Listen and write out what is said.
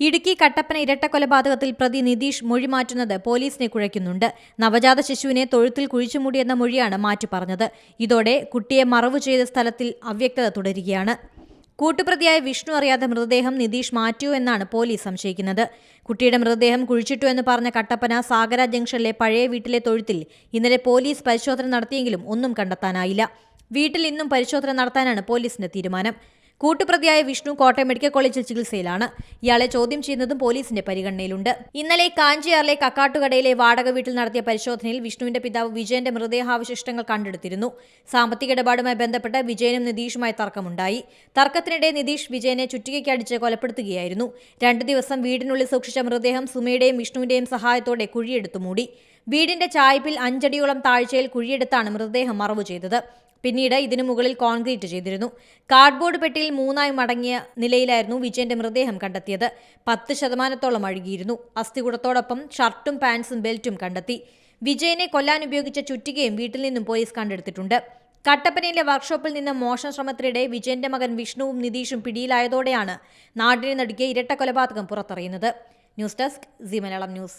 ഇടുക്കി കട്ടപ്പന ഇരട്ടക്കൊലപാതകത്തിൽ പ്രതി നിതീഷ് മൊഴി മാറ്റുന്നത് പോലീസിനെ കുഴയ്ക്കുന്നുണ്ട്. നവജാത ശിശുവിനെ തൊഴുത്തിൽ കുഴിച്ചുമൂടിയെന്ന മൊഴിയാണ് മാറ്റി പറഞ്ഞത്. ഇതോടെ കുട്ടിയെ മറവ് ചെയ്ത സ്ഥലത്തിൽ അവ്യക്തത തുടരുകയാണ്. കൂട്ടുപ്രതിയായ വിഷ്ണു അറിയാതെ മൃതദേഹം നിതീഷ് മാറ്റിയോ എന്നാണ് പോലീസ് സംശയിക്കുന്നത്. കുട്ടിയുടെ മൃതദേഹം കുഴിച്ചിട്ടു എന്ന് പറഞ്ഞ കട്ടപ്പന സാഗര ജംഗ്ഷനിലെ പഴയ വീട്ടിലെ തൊഴുത്തിൽ ഇന്നലെ പോലീസ് പരിശോധന നടത്തിയെങ്കിലും ഒന്നും കണ്ടെത്താനായില്ല. വീട്ടിൽ ഇന്നും പരിശോധന നടത്താനാണ് പോലീസിന്റെ തീരുമാനം. കൂട്ടുപ്രതിയായ വിഷ്ണു കോട്ടയം മെഡിക്കൽ കോളേജിൽ ചികിത്സയിലാണ്. ഇയാളെ ചോദ്യം ചെയ്യുന്നതും പോലീസിന്റെ പരിഗണനയിലുണ്ട്. ഇന്നലെ കാഞ്ചിയാറിലെ കക്കാട്ടുകടയിലെ വാടക വീട്ടിൽ നടത്തിയ പരിശോധനയിൽ വിഷ്ണുവിന്റെ പിതാവ് വിജയന്റെ മൃതദേഹാവശിഷ്ടങ്ങൾ കണ്ടെടുത്തിരുന്നു. സാമ്പത്തിക ഇടപാടുമായി ബന്ധപ്പെട്ട് വിജയനും നിതീഷുമായി തർക്കമുണ്ടായി. തർക്കത്തിനിടെ നിതീഷ് വിജയനെ ചുറ്റികയ്ക്കടിച്ച് കൊലപ്പെടുത്തുകയായിരുന്നു. രണ്ടു ദിവസം വീടിനുള്ളിൽ സൂക്ഷിച്ച മൃതദേഹം സുമയുടെയും വിഷ്ണുവിന്റെയും സഹായത്തോടെ കുഴിയെടുത്തു മൂടി. വീടിന്റെ ചായ്പിൽ അഞ്ചടിയോളം താഴ്ചയിൽ കുഴിയെടുത്താണ് മൃതദേഹം മറവു ചെയ്തത്. പിന്നീട് ഇതിനു മുകളിൽ കോൺക്രീറ്റ് ചെയ്തിരുന്നു. കാർഡ്ബോർഡ് പെട്ടിയിൽ മൂന്നായി മടങ്ങിയ നിലയിലായിരുന്നു വിജയന്റെ മൃതദേഹം കണ്ടെത്തിയത്. പത്ത് ശതമാനത്തോളം അഴുകിയിരുന്നു. അസ്ഥികുടത്തോടൊപ്പം ഷർട്ടും പാൻസും ബെൽറ്റും കണ്ടെത്തി. വിജയനെ കൊല്ലാൻ ഉപയോഗിച്ച ചുറ്റികയും വീട്ടിൽ നിന്നും പോലീസ് കണ്ടെടുത്തിട്ടുണ്ട്. കട്ടപ്പനയിലെ വർക്ക്ഷോപ്പിൽ നിന്ന് മോഷണ ശ്രമത്തിനിടെ വിജയന്റെ മകൻ വിഷ്ണുവും നിതീഷും പിടിയിലായതോടെയാണ് നാടിനെ നടുക്കിയ ഇരട്ട കൊലപാതകം പുറത്തറിയുന്നത്. News desk C Malayalam news.